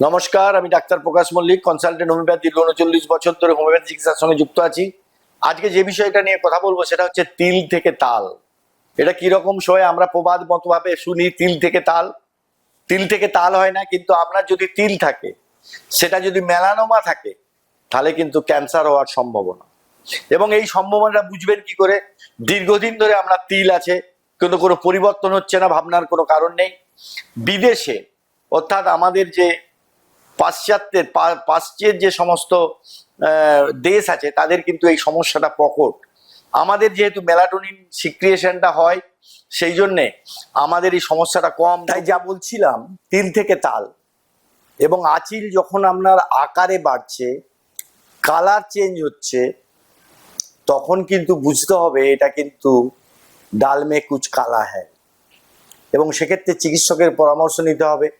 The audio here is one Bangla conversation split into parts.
নমস্কার, আমি doctor Prakash Mallick consultant homeopath দীর্ঘ উনচল্লিশ বছর ধরে হোমিওপ্যাথি চিকিৎসার সঙ্গে যুক্ত আছি। আজকে যে বিষয়টা নিয়ে কথা বলব সেটা হচ্ছে তিল থেকে তাল। এটা কীরকম সময় আমরা প্রবাদ মতভাবে শুনি তিল থেকে তাল। তিল থেকে তাল হয় না, কিন্তু আপনার যদি তিল থাকে, সেটা যদি মেলানোমা থাকে, তাহলে কিন্তু ক্যান্সার হওয়ার সম্ভাবনা। এবং এই সম্ভাবনাটা বুঝবেন কি করে? দীর্ঘদিন ধরে আমরা তিল আছে, কিন্তু কোনো পরিবর্তন হচ্ছে না, ভাবনার কোনো কারণ নেই। বিদেশে, অর্থাৎ আমাদের যে পাশ্চাত্যের, পা- পাশ্চাত্যের যে সমস্ত দেশ আছে, তাদের কিন্তু এই সমস্যাটা প্রকট। আমাদের যেহেতু মেলাটোনিন সিক্রিয়েশনটা হয়, সেই জন্যে আমাদের এই সমস্যাটা কম। তাই যা বলছিলাম, তিল থেকে তাল। এবং আচিল যখন আপনার আকারে বাড়ছে, কালার চেঞ্জ হচ্ছে, তখন কিন্তু বুঝতে হবে এটা কিন্তু ডাল মে কুচ কালা হ্যায়। এবং সেক্ষেত্রে চিকিৎসকের পরামর্শ নিতে হবে।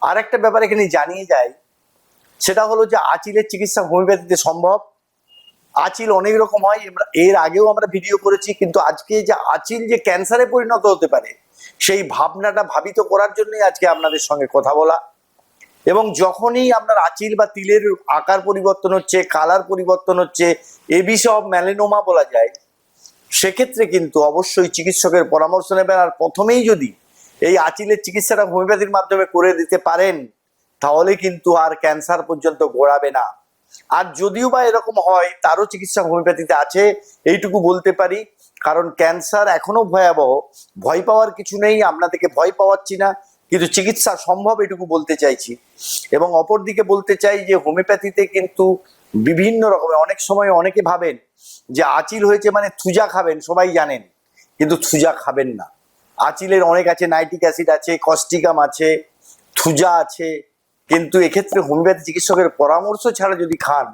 আর একটা ব্যাপার এখানে জানিয়ে যায় সেটা হলো যে আচিলের চিকিৎসা হোমিওপ্যাথিতে সম্ভব। আচিল অনেক রকম হয় এর আগেও আমরা ভিডিও করেছি, কিন্তু আজকে যে আচিল যে ক্যান্সারে পরিণত হতে পারে, সেই ভাবনাটা ভাবিত করার জন্যই আজকে আপনাদের সঙ্গে কথা বলা। এবং যখনই আপনার আচিল বা তিলের আকার পরিবর্তন হচ্ছে, কালার পরিবর্তন হচ্ছে, এ বিষয়ে ম্যালেনোমা বলা যায়, সেক্ষেত্রে কিন্তু অবশ্যই চিকিৎসকের পরামর্শ নেবেন। আর প্রথমেই যদি এই আচিলের চিকিৎসাটা হোমিওপ্যাথির মাধ্যমে করে দিতে পারেন তাহলে কিন্তু আর ক্যান্সার পর্যন্ত গোড়াবে না। আর যদিও বা এরকম হয়, তারও চিকিৎসা হোমিওপ্যাথিতে আছে, এইটুকু বলতে পারি। কারণ ক্যান্সার এখনও ভয়াবহ, ভয় পাওয়ার কিছু নেই আপনাদেরকে ভয় পাওয়াচ্ছি না, কিন্তু চিকিৎসা সম্ভব এটুকু বলতে চাইছি। এবং অপরদিকে বলতে চাই যে, হোমিওপ্যাথিতে কিন্তু বিভিন্ন রকমের, অনেক সময় অনেকে ভাবেন যে, আচিল হয়েছে মানে থুজা খাবেন, সবাই জানেন। কিন্তু থুজা খাবেন না। আচিলের অনেক আছে, নাইট্রিক অ্যাসিড আছে, কস্টিকাম আছে, থুজা আছে কিন্তু এক্ষেত্রে হোমিওপ্যাথি চিকিৎসকের পরামর্শ ছাড়া যদি খান,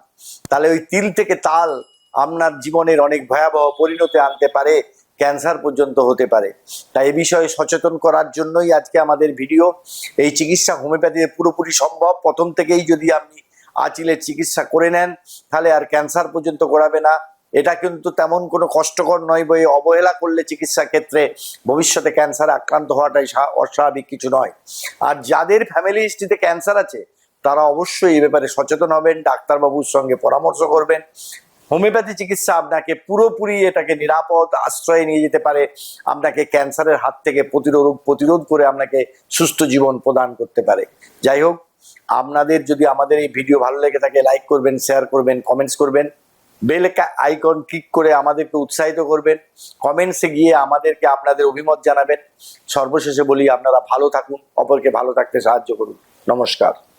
তাহলে ওই তিল থেকে তাল আপনার জীবনের অনেক ভয়াবহ পরিণতি আনতে পারে, ক্যান্সার পর্যন্ত হতে পারে। তাই এ বিষয়ে সচেতন করার জন্যই আজকে আমাদের ভিডিও, এই চিকিৎসা হোমিওপ্যাথিতে পুরোপুরি সম্ভব। প্রথম থেকেই যদি আপনি আচিলের চিকিৎসা করে নেন, তাহলে আর ক্যান্সার পর্যন্ত গড়াবে না। এটা কিন্তু তেমন কোনো কষ্টকর নয় বই। অবহেলা করলে চিকিৎসা ক্ষেত্রে ভবিষ্যতে ক্যান্সারে আক্রান্ত হওয়াটাই স্বা- অস্বাভাবিক কিছু নয়। আর যাদের ফ্যামিলি হিস্ট্রিতে ক্যান্সার আছে, তারা অবশ্যই এই ব্যাপারে সচেতন হবেন, ডাক্তারবাবুর সঙ্গে পরামর্শ করবেন। হোমিওপ্যাথি চিকিৎসা আপনাকে পুরোপুরি এটাকে নিরাপদ আশ্রয়ে নিয়ে যেতে পারে। আপনাকে ক্যান্সারের হাত থেকে প্রতিরোধ প্রতিরোধ করে আপনাকে সুস্থ জীবন প্রদান করতে পারে। যাই হোক, আপনাদের যদি আমাদের এই ভিডিও ভালো লেগে থাকে লাইক করবেন শেয়ার করবেন কমেন্টস করবেন। বেল আইকন ক্লিক করে আমাদেরকে উৎসাহিত করবেন। কমেন্টসে গিয়ে আমাদেরকে আপনাদের অভিমত জানাবেন। সর্বশেষে বলি, আপনারা ভালো থাকুন, অপরকে ভালো থাকতে সাহায্য করুন। নমস্কার।